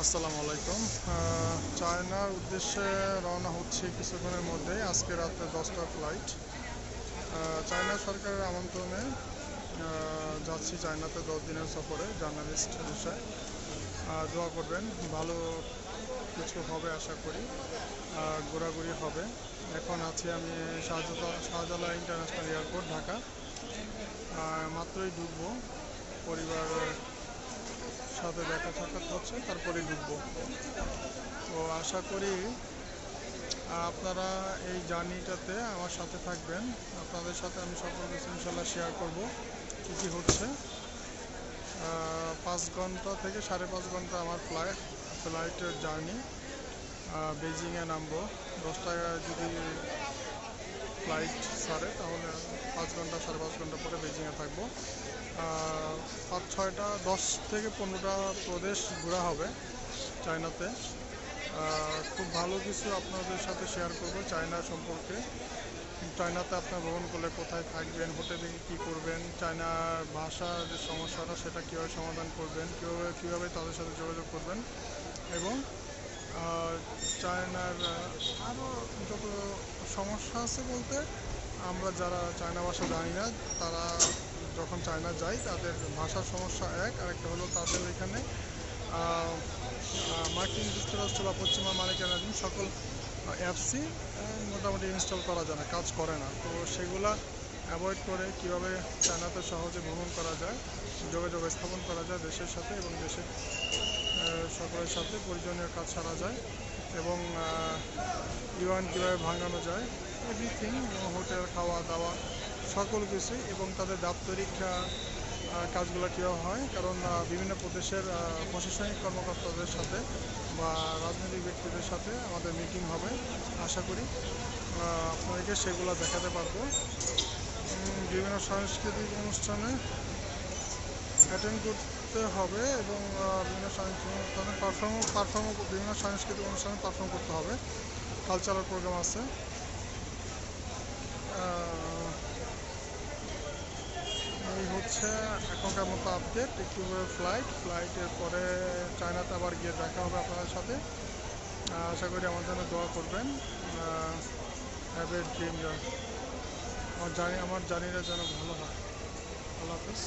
আসসালামু আলাইকুম। চায়নার উদ্দেশ্যে রওনা হচ্ছে কিছুক্ষণের মধ্যে আজকে রাত্রে দশটা ফ্লাইট চায়না সরকারের আমন্ত্রণে যাচ্ছি চায়নাতে দশ দিনের সফরে জার্নালিস্ট আহ, দোয়া করবেন ভালো কিছু হবে আশা করি ঘোরাঘুরি হবে। এখন আছি আমি শাহজালা শাহজালাল ইন্টারন্যাশনাল এয়ারপোর্ট ঢাকা। মাত্রই ঢুকবো পরিবার সাথে দেখা সাক্ষাৎ হচ্ছে তারপরে ঢুকবো। তো আশা করি আপনারা এই জার্নিটাতে আমার সাথে থাকবেন। আপনাদের সাথে আমি সকল কিছু ইনশাল্লাহ শেয়ার করব, কী কী হচ্ছে। পাঁচ ঘণ্টা থেকে সাড়ে পাঁচ ঘণ্টা আমার ফ্লাইট ফ্লাইটের জার্নি বেজিংয়ে নামবো। দশটায় যদি ফ্লাইট ছাড়ে, তাহলে পাঁচ ঘণ্টা, সাড়ে পাঁচ ঘণ্টা পরে বেজিংয়ে থাকব। পাঁচ ছয়টা, দশ থেকে পনেরোটা প্রদেশ ঘোরা হবে চায়নাতে। খুব ভালো কিছু আপনাদের সাথে শেয়ার করব চায়না সম্পর্কে। চায়নাতে আপনার ভ্রমণ করলে কোথায় থাকবেন হোটেলে কী করবেন চায়নার ভাষার যে সমস্যাটা, সেটা কীভাবে সমাধান করবেন, কীভাবে কীভাবে তাদের সাথে যোগাযোগ করবেন এবং চায়নার আরও যত সমস্যা আছে বলতে, আমরা যারা চায়না ভাষা জানি না, তারা যখন চায়না যায়, তাদের ভাষার সমস্যা এক, আরেকটা হলো তাদের এখানে মার্কিন যুক্তরাষ্ট্র বা পশ্চিমা মালিকানাধীন সকল অ্যাপসই মোটামুটি ইনস্টল করা যায় না, কাজ করে না। তো সেগুলা অ্যাভয়েড করে কীভাবে চায়নাতে সহজে ভ্রমণ করা যায়, যোগাযোগ স্থাপন করা যায় দেশের সাথে এবং দেশের সকলের সাথে প্রয়োজনীয় কাজ সারা যায় এবং ইউএন কীভাবে ভাঙানো যায় এভরিথিং হোটেল খাওয়া দাওয়া সকল কিছুই এবং তাদের দাপ্তরিক কাজগুলো কীভাবে হয়? কারণ বিভিন্ন প্রদেশের প্রশাসনিক কর্মকর্তাদের সাথে বা রাজনৈতিক ব্যক্তিদের সাথে আমাদের মিটিং হবে, আশা করি। আপনাদেরকে সেগুলো দেখাতে পারব। বিভিন্ন সাংস্কৃতিক অনুষ্ঠানে অ্যাটেন্ড করতে হবে এবং বিভিন্ন সাংস্কৃতিক অনুষ্ঠানে পারফর্ম পারফর্ম বিভিন্ন সাংস্কৃতিক অনুষ্ঠানে পারফর্ম করতে হবে। কালচারাল প্রোগ্রাম আছে আহ, এই হচ্ছে এখনকার মতো আপডেট একটু ফ্লাইট ফ্লাইটের পরে চায়নাতে আবার গিয়ে দেখা হবে আপনাদের সাথে। আশা করি আমার জন্য দোয়া করবেন। হ্যাভ এ ড্রিম জানি, আমার জানিটা যেন ভালো হয়। আল্লাহ হাফিজ।